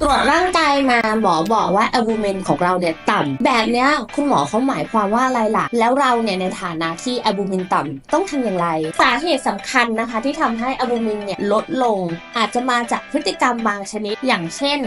ตรวจร่างกายมา หมอบอกว่าแอบูเมนของเราเนี่ยต่ำแบบเนี้ยคุณหมอเขาหมายความว่าอะไรล่ะ แล้วเราเนี่ยในฐานะที่แอบูเมนต่ำต้องทำอย่างไร สาเหตุสำคัญนะคะที่ทำให้แอบูเมนเนี่ยลดลง อาจจะมาจากพฤติกรรมบางชนิดอย่างเช่น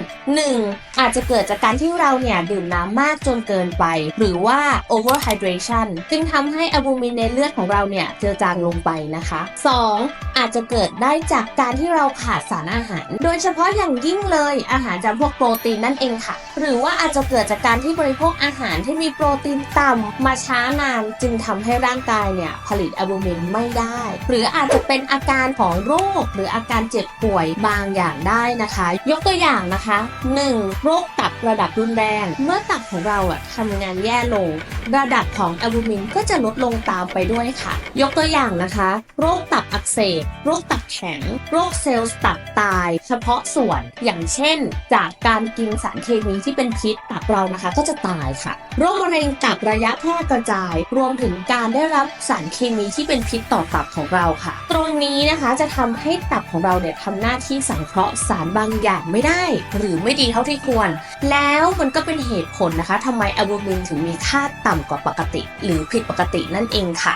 1. อาจจะเกิดจากการที่เราเนี่ยดื่มน้ำมากจนเกินไป หรือว่า overhydration จึงทำให้แอบูเมนในเลือดของเราเนี่ยเจือจางลงไปนะคะ 2. อาจจะเกิดได้จากการที่เราขาดสารอาหาร โดยเฉพาะอย่างยิ่งเลยอาหารจำพวกโปรตีนนั่นเองค่ะ หรือว่าอาจจะเกิดจากการที่บริโภคอาหารที่มีโปรตีนต่ำมาช้านานจึงทำให้ร่างกายเนี่ยผลิตแอลบูมินไม่ได้ หรืออาจจะเป็นอาการของโรค หรืออาการเจ็บป่วยบางอย่างได้นะคะ ยกตัวอย่างนะคะ 1. โรคตับระดับรุนแรง เมื่อตับของเราอะทำงานแย่ลง ระดับของแอลบูมินก็จะลดลงตามไปด้วยค่ะ ยกตัวอย่างนะคะ โรคตับอักเสบ โรคตับแข็ง โรคเซลล์ตับตาย เฉพาะส่วน อย่างเช่น จากการกินสารเคมีที่เป็นพิษตับเรานะคะก็จะตายค่ะ โรคมะเร็งตับระยะแพร่กระจาย รวมถึงการได้รับสารเคมีที่เป็นพิษต่อตับของเราค่ะ ตรงนี้นะคะจะทำให้ตับของเราเนี่ยทำหน้าที่สังเคราะห์สารบางอย่างไม่ได้ หรือไม่ดีเท่าที่ควร แล้วมันก็เป็นเหตุผลนะคะทำไมแอลบูมินถึงมีค่าต่ำกว่าปกติ หรือผิดปกตินั่นเองค่ะ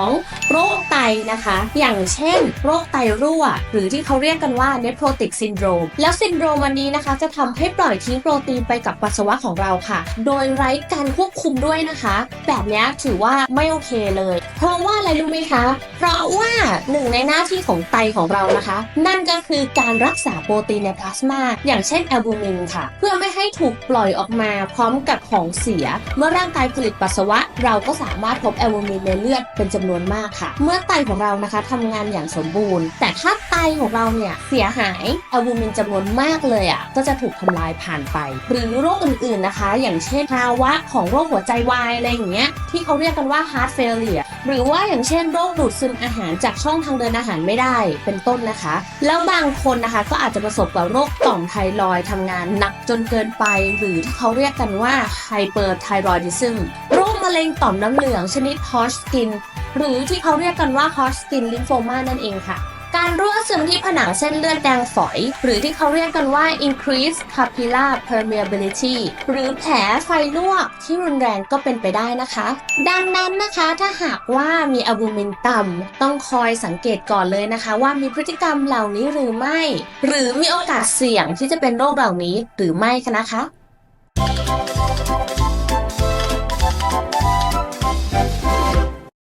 2. โรคไตนะคะ อย่างเช่น โรคไตรั่ว หรือที่เขาเรียกกันว่า nephrotic syndrome แล้วซินโดรมอันนี้นะคะจะทำให้ปล่อยทิ้งรตีนไปกับปัสสาวะของเราค่ะ โดยไร้การควบคุมด้วยนะคะ แบบนี้ถือว่าไม่โอเคเลย เพราะว่าอะไรรู้ไหมคะ เพราะว่าหนึ่งในหน้าที่ของไตของเรานะคะ นั่นก็คือการรักษาโปรตีนในพลาสมาอย่างเช่นแอลบูมินค่ะ เพื่อไม่ให้ถูกปล่อยออกมาพร้อมกับของเสีย เมื่อร่างกายผลิตปัสสาวะ เราก็สามารถพบแอลบูมินในเลือดเป็นจำนวนมากค่ะ เมื่อไตของเรานะคะทำงานอย่างสมบูรณ์ แต่ถ้าไตของเราเนี่ยเสียหายแอลบูมินจำนวนมากเลยอะก็จะถูกทำลายผ่านไปหรือโรคอื่นๆนะคะ อย่างเช่นภาวะของโรคหัวใจวายอะไรอย่างเงี้ยที่เขาเรียกกันว่า heart failure หรือว่าอย่างเช่นโรคดูดซึมอาหารจากช่องทางเดินอาหารไม่ได้เป็นต้นนะคะ แล้วบางคนนะคะก็อาจจะประสบกับโรคต่อมไทรอยทำงานหนักจนเกินไป หรือที่เขาเรียกกันว่า hyperthyroidism โรคมะเร็งต่อมน้ำเหลืองชนิด Hodgkin หรือที่เขาเรียกกันว่า Hodgkin lymphoma นั่นเองค่ะ การรั่วซึมที่ผนังเส้นเลือดแดงฝอย หรือที่เขาเรียกกันว่า increased capillar permeability หรือแผลไฟลวกที่รุนแรงก็เป็นไปได้นะคะ ดังนั้นนะคะถ้าหากว่ามีอะบูมินต่ำต้องคอยสังเกตก่อนเลยนะคะ ว่ามีพฤติกรรมเหล่านี้หรือไม่ หรือมีโอกาสเสี่ยงที่จะเป็นโรคเหล่านี้หรือไม่คะนะคะ